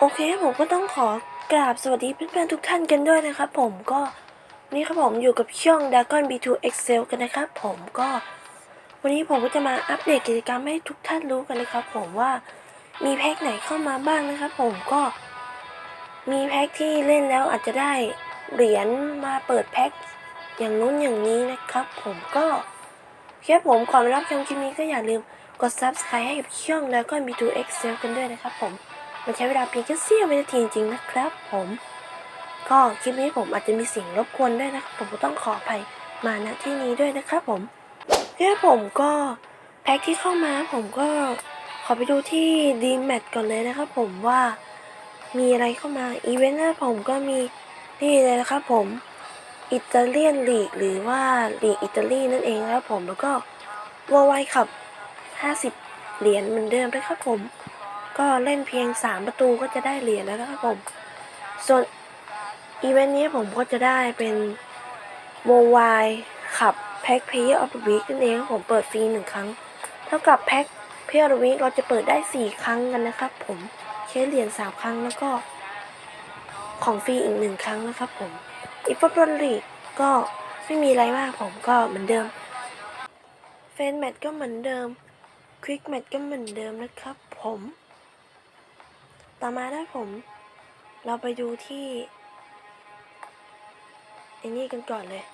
โอเคผมก็ต้องขอกราบสวัสดีเพื่อนๆทุกท่านกันด้วยนะครับ ผมก็นนี้ครับผมอยู่กับช่อง Dragon B2 Excel กันนะครับผมก็วันนี้ผมก็จะมาอัปเดตกิจกรรมให้ทุกท่านรู้กันนะครับ ผมว่ามีแพ็คไหนเข้ามาบ้างนะครับ ผมก็มีแพ็คที่เล่นแล้วอาจจะได้เหรียญมาเปิดแพ็คอย่างนู้นอย่างนี้นะครับ ผมก็แค่ผมก่อนไปรับชมคลิปนี้ก็อย่าลืมกด Subscribe ให้กับช่อง Dragon B2 Excel กันด้วยนะครับผม มันใช้เวลาเพียงแค่เสี้ยววินาทีจริงๆนะครับ ผมก็คลิปนี้ผมอาจจะมีเสียงรบกวนด้วยนะครับ ผมก็ต้องขออภัยมาณที่นี้ด้วยนะครับผมแค่ผมก็แพ็คที่เข้ามาผมก็ขอไปดูที่ดีแมทก่อนเลยนะครับผมว่ามีอะไรเข้ามาอีเวนต์แรกผมก็มีนี่เลยนะครับผมอิตาเลียนลีกหรือว่าลีกอิตาลีนั่นเองนะครับผมแล้วก็วอลไวขับ 50 เหรียญเหมือนเดิมนะครับผม ก็เล่นเพียง 3 ประตูก็จะได้เหรียญแล้วนะครับผม ส่วนอีเวนต์นี้ผมก็จะได้เป็นโมวายขับแพ็คเพย์ออฟวีคนั่นเองผมเปิดฟรีหนึ่งครั้ง เท่ากับแพ็คเพย์ออฟวีคเราจะเปิดได้ 4 ครั้งกันนะครับผมใช้เหรียญ3 ครั้งแล้วก็ของฟรีอีกหนึ่งครั้งนะครับผมอีฟุตบอลลีกก็ไม่มีอะไรมากผมก็เหมือนเดิมเฟนแมตก็เหมือนเดิมควิกแมตก็เหมือนเดิมนะครับผม ต่อมาได้ผม เราไปดูที่ไอ้นี่กันก่อนเลย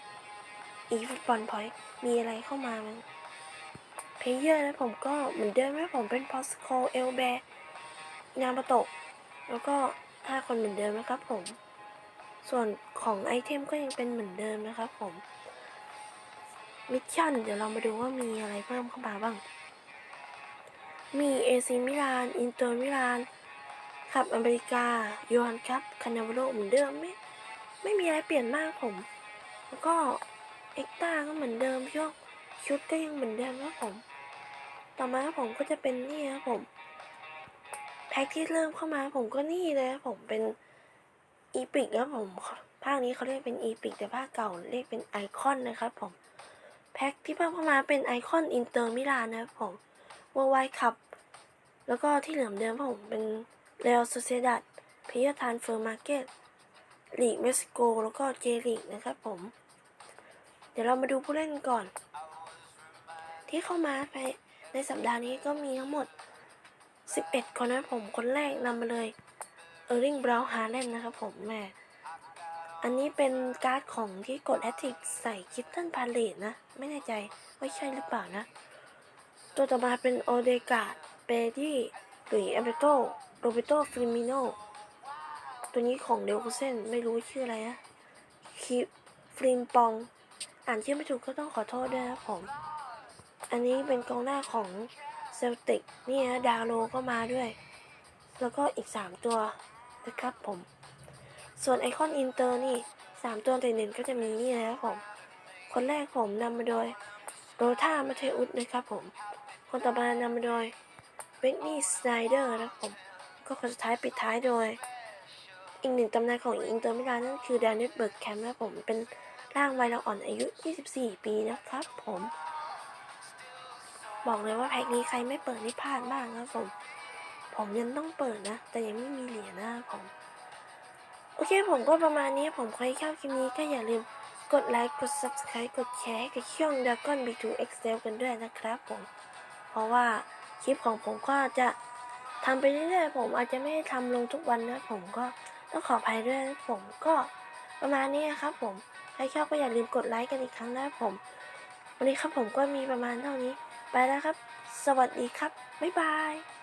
อีฟุตบอลพอยมีอะไรเข้ามามั้งเพเยอร์นะผมก็เหมือนเดิมนะผมเป็นพอสโคเอลแบร์งานประตก แล้วก็ห้าคนเหมือนเดิมนะครับผม ส่วนของไอเทมก็ยังเป็นเหมือนเดิมนะครับผมมิชชั่นเดี๋ยวเรามาดูว่ามีอะไรเพิ่มเข้ามาบ้าง มีเอซีมิลาน อินเตอร์มิลาน ขับอเมริกาโยฮันครับคานาวโรเหมือนเดิมไม่ไม่มีอะไรเปลี่ยนมากผม แล้วก็เอ็กตาก็เหมือนเดิมพวกชุดก็ยังเหมือนเดิมครับผม ต่อมาผมก็จะเป็นนี่ครับผมแพ็คที่เริ่มเข้ามาผมก็นี่เลยครับผมเป็นอีพิกครับผมภาคนี้เขาเรียกเป็นอีพิกแต่ภาคเก่าเรียกเป็นไอคอนนะครับผมแพ็คที่เพิ่มเข้ามาเป็นไอคอนอินเตอร์มิลานนะครับผมวอลไวขับ แล้วก็ที่เหลือเดิมผมเป็น เรอัลโซเซดัดพิยทานเฟอร์มาร์เก็ตลีกเม็กซิโก แล้วก็เจลีกนะครับผม เดี๋ยวเรามาดูผู้เล่นก่อน ที่เข้ามาไปในสัปดาห์นี้ก็มีทั้งหมด 11 คนนะผมคนแรกนำมาเลยเออร์ลิงบราวน์ฮาเลนนะครับผมแม่อันนี้เป็นการ์ดของที่กดแอตติกใส่คิตตันพาเลตนะ ไม่แน่ใจว่าใช่หรือเปล่านะ ตัวต่อมาเป็นโอเดกาดเปดี้หรือเอเบโต โรเบโตฟิมิโนตัวนี้ของเดลโคเซนไม่รู้ชื่ออะไรนะคิฟริมปอง อ่านชื่อไม่ถูกก็ต้องขอโทษด้วยนะผม อันนี้เป็นกองหน้าของเซลติกนี่นะดาโลก็มาด้วย แล้วก็อีก 3 ตัวนะครับผม ส่วนไอคอนอินเตอร์นี่ 3 ตัวเด่นๆก็จะมีนี่นะครับผม คนแรกผมนำมาโดยโรธามาเทอุสนะครับผม คนต่อมานำมาโดยเวกนี่สไนเดอร์นะครับผม ก็คนสุดท้ายปิดท้ายโดย อีกหนึ่งตำนานของอินเตอร์มิลานนั่นคือแดนนิสเบิร์กแคมป์นะผมเป็นร่างวัยละอ่อนอายุ 24 ปีนะครับผม บอกเลยว่าแพ็คนี้ใครไม่เปิดนี่พลาดมากนะผม ผมยังต้องเปิดนะ แต่ยังไม่มีเหรียญนะผม โอเคผมก็ประมาณนี้ผมใครชอบคลิปนี้ก็อย่าลืมกดไลค์ กด subscribe กดแชร์ให้กับช่อง Dragon B2 Excel กันด้วยนะครับผม เพราะว่าคลิปของผมก็จะ ทำไปเรื่อยๆผมอาจจะไม่ได้ทำลงทุกวันนะผมก็ต้องขออภัยด้วยนะผมก็ประมาณนี้ครับผมใครชอบก็อย่าลืมกดไลค์กันอีกครั้งนะผม วันนี้ครับผมก็มีประมาณเท่านี้ ไปแล้วครับ สวัสดีครับ บ๊ายบาย